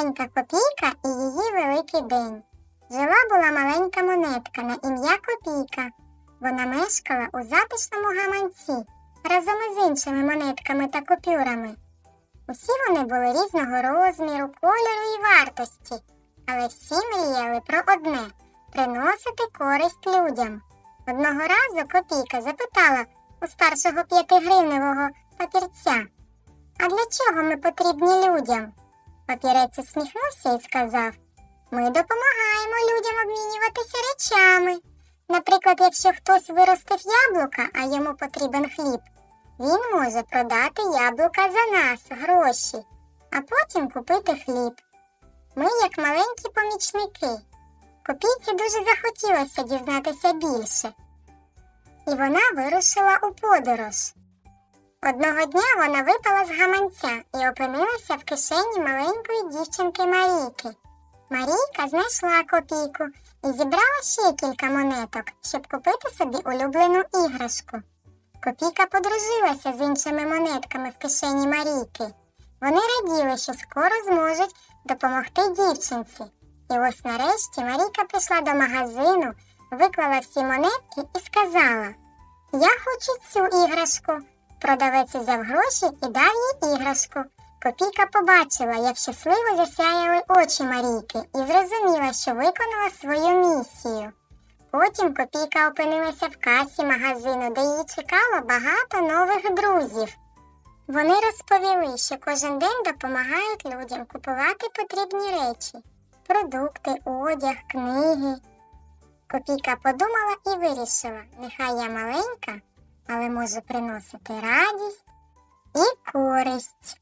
маленька копійка і її великий день. Жила була маленька монетка на ім'я Копійка. Вона мешкала у затишному гаманці разом із іншими монетками та купюрами. Усі вони були різного розміру, кольору і вартості, але всі мріяли про одне приносити користь людям. Одного разу копійка запитала у старшого п'ятигривневого папірця. А для чого ми потрібні людям? Папірець усміхнувся і сказав: Ми допомагаємо людям обмінюватися речами. Наприклад, якщо хтось виростив яблука, а йому потрібен хліб, він може продати яблука за нас, гроші, а потім купити хліб. Ми як маленькі помічники. Копійці дуже захотілося дізнатися більше. І вона вирушила у подорож. Одного дня вона випала з гаманця і опинилася в кишені маленької дівчинки Марійки. Марійка знайшла копійку і зібрала ще кілька монеток, щоб купити собі улюблену іграшку. Копійка подружилася з іншими монетками в кишені Марійки. Вони раділи, що скоро зможуть допомогти дівчинці. І ось нарешті Марійка прийшла до магазину, виклала всі монетки і сказала: Я хочу цю іграшку. Продавець взяв гроші і дав їй іграшку. Копійка побачила, як щасливо засяяли очі Марійки, і зрозуміла, що виконала свою місію. Потім копійка опинилася в касі магазину, де її чекало багато нових друзів. Вони розповіли, що кожен день допомагають людям купувати потрібні речі продукти, одяг, книги. Копійка подумала і вирішила, нехай я маленька, але можу приносити радість і користь.